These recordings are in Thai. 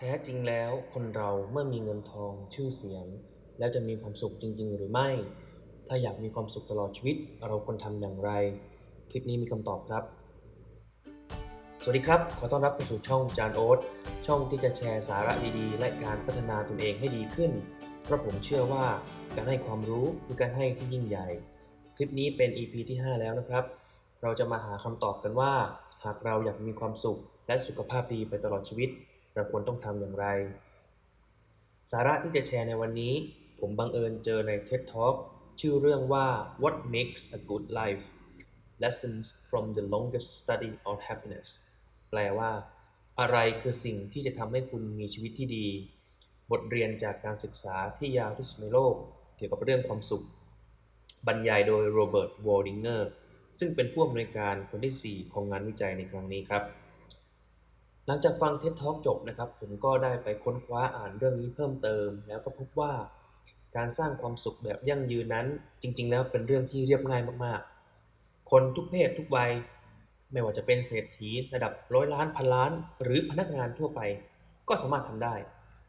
แท้จริงแล้วคนเราเมื่อมีเงินทองชื่อเสียง แล้วจะมีความสุขจริง ๆ หรือไม่ ถ้าอยากมีความสุขตลอดชีวิต เราควรทำอย่างไร คลิปนี้มีคำตอบครับ สวัสดีครับ ขอต้อนรับเข้าสู่ช่องจานโอ๊ตช่องที่จะแชร์สาระดีๆ และการพัฒนาตนเองให้ดีขึ้น เพราะผมเชื่อว่าการให้ความรู้คือการให้ที่ยิ่งใหญ่ คลิปนี้เป็น EP ที่ 5 แล้วนะครับ เราจะมาหาคำตอบกันว่า หากเราอยากมีความสุขและสุขภาพดีไปตลอดชีวิต เราควรต้องทำอย่างไร สาระที่จะแชร์ในวันนี้ ผมบังเอิญเจอใน TED Talk ชื่อเรื่องว่า What makes a good life Lessons from the longest study on happiness แปลว่า อะไรคือสิ่งที่จะทำให้คุณมีชีวิตที่ดี บทเรียนจากการศึกษาที่ยาวที่สุดในโลก เกี่ยวกับเรื่องความสุข บรรยายโดยโรเบิร์ตวอลดิงเกอร์ซึ่งเป็นผู้อำนวยการคนที่ 4 ของงานวิจัยในครั้งนี้ครับ หลังจากฟังเท็ d ท็อกจบนะครับ ผมก็ได้ไปค้นคว้าอ่านเรื่องนี้เพิ่มเติม แล้วก็พบว่าการสร้างความสุขแบบยั่งยืนนั้น จริง ๆ แล้วเป็นเรื่องที่เรียบง่ายมากๆ คนทุกเพศทุกวัย ไม่ว่าจะเป็นเศรษฐีระดับร้อยล้านพันล้าน หรือพนักงานทั่วไป ก็สามารถทำได้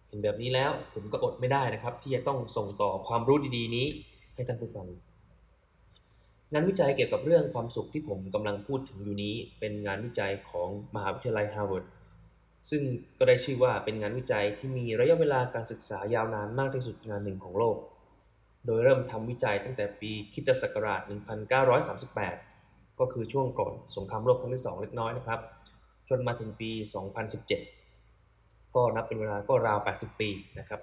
เห็นแบบนี้แล้วผมก็อดไม่ได้นะครับ ที่จะต้องส่งต่อความรู้ดีๆ นี้ให้ท่านผู้ฟังงานวิจัยเกี่ยวกับเรื่องความสุขที่ผมกำลังพูดถึงอยู่นี้ เป็นงานวิจัยของมหาวิทยาลัยฮาร์วาร์ด ซึ่งก็ได้ชื่อว่าเป็นงานวิจัยที่มีระยะเวลาการศึกษายาวนานมากที่สุดงานหนึ่งของโลก โดยเริ่มทำวิจัยตั้งแต่ปีคิตศักราช 1938 ก็คือช่วงก่อนสงครามโลกครั้งที่ 2 เล็กน้อยนะครับ จนมาถึงปี 2017 ก็นับเป็นเวลาก็ราว 80 ปีนะครับ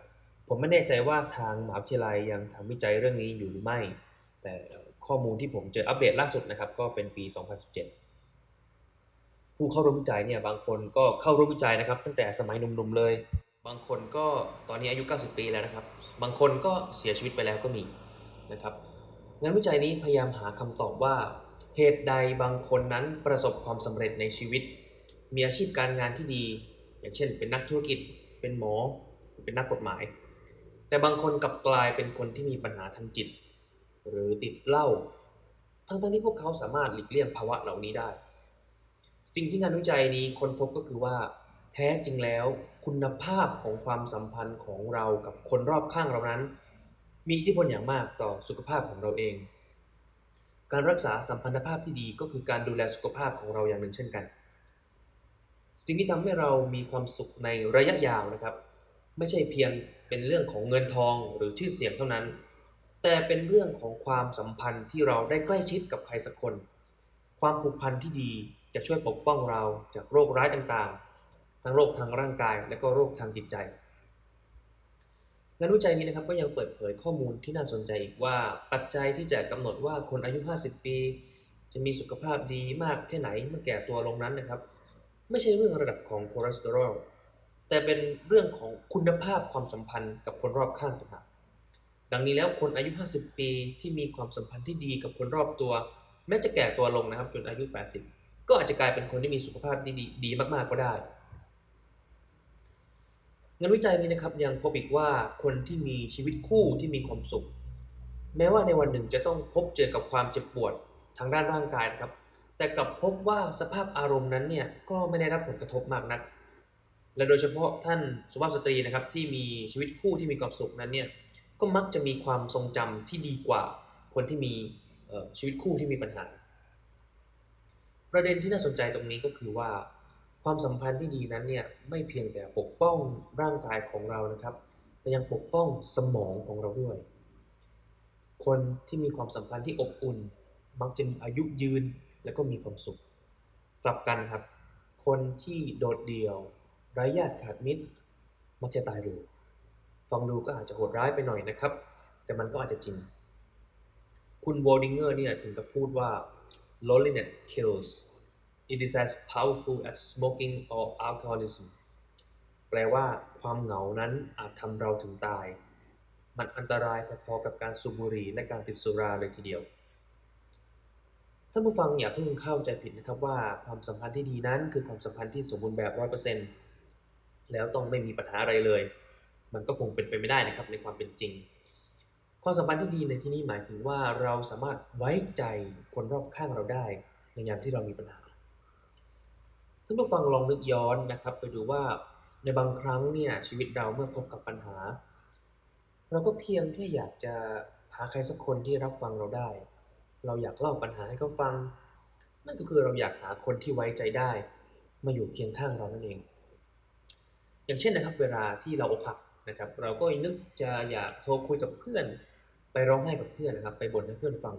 ผมไม่แน่ใจว่าทางมหาวิทยาลัยยังทำวิจัยเรื่องนี้อยู่หรือไม่ แต่ข้อมูลที่ผมเจออัปเดตล่าสุดนะครับก็เป็นปี 2017 ผู้เข้าร่วมวิจัยเนี่ยบางคนก็เข้าร่วมวิจัยนะครับ ตั้งแต่สมัยหนุ่มๆเลย บางคนก็ตอนนี้อายุ 90 ปีแล้วนะครับ บางคนก็เสียชีวิตไปแล้วก็มีนะครับงานวิจัยนี้พยายามหาคำตอบว่า เหตุใดบางคนนั้นประสบความสำเร็จในชีวิต มีอาชีพการงานที่ดี อย่างเช่น เป็นนักธุรกิจ เป็นหมอ เป็นนักกฎหมาย แต่บางคนกลับกลายเป็นคนที่มีปัญหาทางจิต หรือติดเหล้าทั้งๆที่พวกเขาสามารถหลีกเลี่ยงภาวะเหล่านี้ได้ สิ่งที่งานวิจัยนี้ค้นพบก็คือว่า แท้จริงแล้วคุณภาพของความสัมพันธ์ของเรากับคนรอบข้างเรานั้น มีอิทธิพลอย่างมากต่อสุขภาพของเราเอง การรักษาสัมพันธภาพที่ดีก็คือการดูแลสุขภาพของเราอย่างหนึ่งเช่นกัน สิ่งที่ทำให้เรามีความสุขในระยะยาวนะครับ ไม่ใช่เพียงเป็นเรื่องของเงินทองหรือชื่อเสียงเท่านั้น แต่เป็นเรื่องของความสัมพันธ์ที่เราได้ใกล้ชิดกับใครสักคน ความผูกพันที่ดี จะช่วยปกป้องเราจากโรคร้ายต่างๆ ทั้งโรคทางร่างกาย และก็โรคทางจิตใจ งานวิจัยนี้นะครับก็ยังเปิดเผยข้อมูลที่น่าสนใจอีกว่าปัจจัยที่จะกำหนดว่าคนอายุ 50 ปี จะมีสุขภาพดีมากแค่ไหนเมื่อแก่ตัวลงนั้นนะครับ ไม่ใช่เรื่องระดับของคอเลสเตอรอลแต่เป็นเรื่องของคุณภาพความสัมพันธ์กับคนรอบข้างต่างหากดังนี้แล้วคนอายุ 50 ปีที่มีความสัมพันธ์ที่ดีกับคนรอบตัว แม้จะแก่ตัวลงนะครับจนอายุ 80 ก็อาจจะกลายเป็นคนที่มีสุขภาพที่ดีดีมากๆก็ได้ งานวิจัยนี้นะครับยังพบอีกว่าคนที่มีชีวิตคู่ที่มีความสุข แม้ว่าในวันหนึ่งจะต้องพบเจอกับความเจ็บปวดทางด้านร่างกายนะครับ แต่กลับพบว่าสภาพอารมณ์นั้นเนี่ยก็ไม่ได้รับผลกระทบมากนัก และโดยเฉพาะท่านสุภาพสตรีนะครับที่มีชีวิตคู่ที่มีความสุขนั้นเนี่ยก็มักจะมีความทรงจำที่ดีกว่าคนที่มีชีวิตคู่ที่มีปัญหา ประเด็นที่น่าสนใจตรงนี้ก็คือว่า ความสัมพันธ์ที่ดีนั้นเนี่ยไม่เพียงแต่ปกป้องร่างกายของเรานะครับ แต่ยังปกป้องสมองของเราด้วย คนที่มีความสัมพันธ์ที่อบอุ่น มักจะมีอายุยืนและก็มีความสุข กลับกันครับ คนที่โดดเดี่ยวไร้ญาติขาดมิตร มักจะตายเร็วฟังดูก็อาจจะโหดร้ายไปหน่อยนะครับ แต่มันก็อาจจะจริง คุณวอลดิงเกอร์เนี่ยถึงกับพูดว่า loneliness kills it is as powerful as smoking or alcoholism แปลว่า ความเหงานั้นอาจทำเราถึงตาย มันอันตรายพอๆกับการสูบบุหรี่และการติดสุราเลยทีเดียว ท่านผู้ฟังอย่าเพิ่งเข้าใจผิดนะครับว่าความสัมพันธ์ที่ดีนั้นคือความสัมพันธ์ที่สมบูรณ์แบบ100%แล้วต้องไม่มีปัญหาอะไรเลย มันก็คงเป็นไปไม่ได้นะครับในความเป็นจริง ความสัมพันธ์ที่ดีในที่นี้หมายถึงว่าเราสามารถไว้ใจคนรอบข้างเราได้ ในยามที่เรามีปัญหา ท่านผู้ฟังลองนึกย้อนนะครับ ไปดูว่าในบางครั้งเนี่ยชีวิตเราเมื่อพบกับปัญหา เราก็เพียงแค่อยากจะหาใครสักคนที่รับฟังเราได้ เราอยากเล่าปัญหาให้เขาฟัง นั่นก็คือเราอยากหาคนที่ไว้ใจได้ มาอยู่เคียงข้างเรานั่นเอง อย่างเช่นนะครับ เวลาที่เราอกหักนะครับ เราก็นึกจะอยากโทรคุยกับเพื่อน ไปร้องไห้กับเพื่อนนะครับ ไปบ่นให้เพื่อนฟัง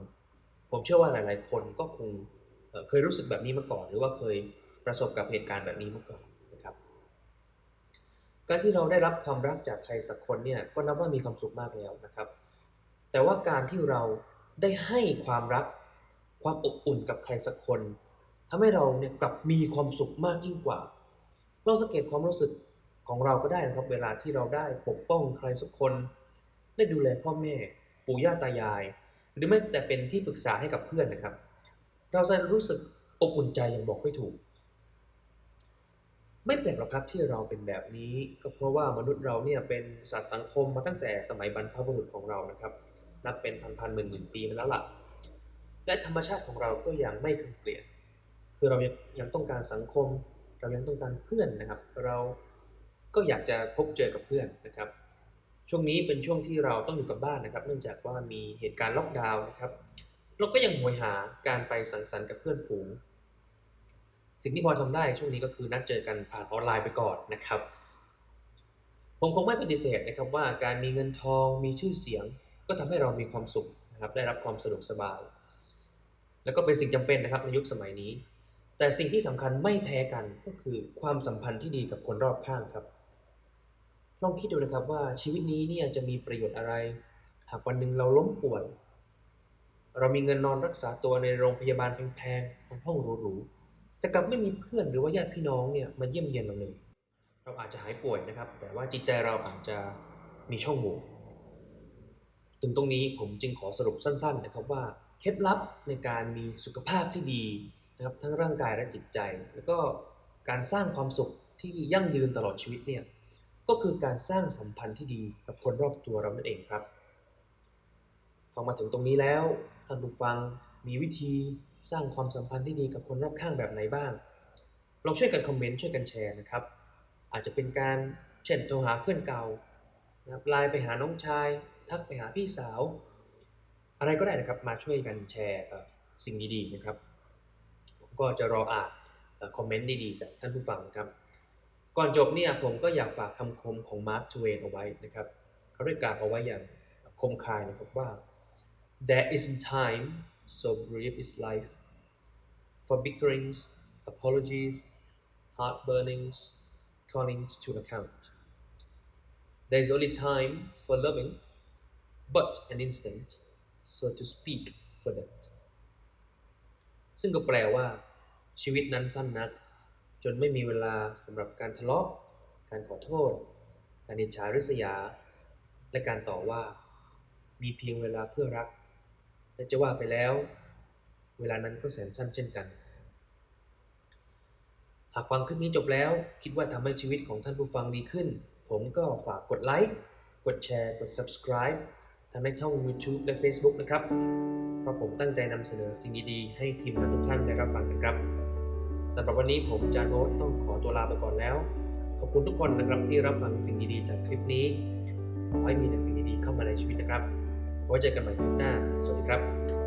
ผมเชื่อว่าหลาย ๆ คนก็คงเอ่อเคยรู้สึกแบบนี้มาก่อน หรือว่าเคย ประสบกับเหตุการณ์แบบนี้มาก่อนนะครับ การที่เราได้รับความรักจากใครสักคนเนี่ยก็นับว่ามีความสุขมากแล้วนะครับ แต่ว่าการที่เราได้ให้ความรักความอบอุ่นกับใครสักคนทำให้เราเนี่ยกลับมีความสุขมากยิ่งกว่าลองสังเกตความรู้สึกของเราก็ได้นะครับ เวลาที่เราได้ปกป้องใครสักคน ได้ดูแลพ่อแม่ ปู่ย่าตายาย หรือแม้แต่เป็นที่ปรึกษาให้กับเพื่อนนะครับ เราจะรู้สึกอบอุ่นใจอย่างบอกไม่ถูก ไม่แปลกหรอกครับที่เราเป็นแบบนี้ ก็เพราะว่ามนุษย์เราเนี่ยเป็นสัตว์สังคมมาตั้งแต่สมัยบรรพบุรุษของเรานะครับ นับเป็นพันพันหมื่นหมื่นปีมาแล้วล่ะ และธรรมชาติของเราก็ยังไม่เคยเปลี่ยน คือเรายังยังต้องการสังคม เรายังต้องการเพื่อนนะครับ เราก็อยากจะพบเจอกับเพื่อนนะครับ ช่วงนี้เป็นช่วงที่เราต้องอยู่กับบ้านนะครับ เนื่องจากว่ามีเหตุการณ์ล็อกดาวน์นะครับ เราก็ยังหวยหาการไปสังสรรค์กับเพื่อนฝูง สิ่งที่พอทำได้ช่วงนี้ก็คือนัดเจอกันผ่านออนไลน์ไปก่อนนะครับ ผมคงไม่ปฏิเสธนะครับว่าการมีเงินทองมีชื่อเสียง ก็ทำให้เรามีความสุขนะครับได้รับความสะดวกสบาย แล้วก็เป็นสิ่งจำเป็นนะครับในยุคสมัยนี้ แต่สิ่งที่สำคัญไม่แพ้กันก็คือความสัมพันธ์ที่ดีกับคนรอบข้างครับลองคิดดูนะครับว่าชีวิตนี้เนี่ยจะมีประโยชน์อะไร หากวันหนึ่งเราล้มป่วย เรามีเงินนอนรักษาตัวในโรงพยาบาลแพงๆในห้องหรูๆ แต่กลับไม่มีเพื่อนหรือว่าญาติพี่น้องเนี่ยมาเยี่ยมเยียนเราเลย เราอาจจะหายป่วยนะครับ แต่ว่าจิตใจเราอาจจะมีช่องโหว่ถึงตรงนี้ผมจึงขอสรุปสั้น ๆ นะครับว่าเคล็ดลับในการมีสุขภาพที่ดีนะครับทั้งร่างกายและจิตใจ แล้วก็การสร้างความสุขที่ยั่งยืนตลอดชีวิตเนี่ยก็คือการสร้างสัมพันธ์ที่ดีกับคนรอบตัวเรานั่นเองครับ ฟังมาถึงตรงนี้แล้วท่านผู้ฟังมีวิธีสร้างความสัมพันธ์ที่ดีกับคนรอบข้างแบบไหนบ้าง ลองช่วยกันคอมเมนต์ช่วยกันแชร์นะครับ อาจจะเป็นการเช่นโทรหาเพื่อนเก่านะครับไลน์ไปหาน้องชาย ทักไปหาพี่สาว อะไรก็ได้นะครับมาช่วยกันแชร์สิ่งดีๆนะครับ ผมก็จะรออ่านคอมเมนต์ดีๆ จากท่านผู้ฟังครับ ก่อนจบเนี่ยผมก็อยากฝากคำคมของมาร์คทเวนเอาไว้นะครับเขาได้กล่าวเอาไว้อย่างคมคายนะครับว่า there isn't time so brief is life for bickerings apologies heartburnings callings to account there is only time for loving but an instant so to speak for that ซึ่งก็แปลว่า ชีวิตนั้นสั้นนัก จนไม่มีเวลาสำหรับการทะเลาะ การขอโทษ การอิจฉาริษยา และการต่อว่า มีเพียงเวลาเพื่อรัก และจะว่าไปแล้ว เวลานั้นก็แสนสั้นเช่นกัน หากฟังคลิปนี้จบแล้ว คิดว่าทำให้ชีวิตของท่านผู้ฟังดีขึ้น ผมก็ฝากกดไลค์กดแชร์ กด subscribe ทั้งในช่อง YouTube และ Facebook นะครับ เพราะผมตั้งใจนำเสนอสิ่งดีๆ ให้ทีมงานทุกท่านได้รับฟังกันครับสำหรับวันนี้ผมจานโนตต้องขอตัวลาไปก่อนแล้ว ขอบคุณทุกคนนะครับที่รับฟังสิ่งดีๆ จากคลิปนี้ ขอให้มีแต่สิ่งดีๆเข้ามาในชีวิตนะครับ ไว้เจอกันใหม่ครั้งหน้า สวัสดีครับ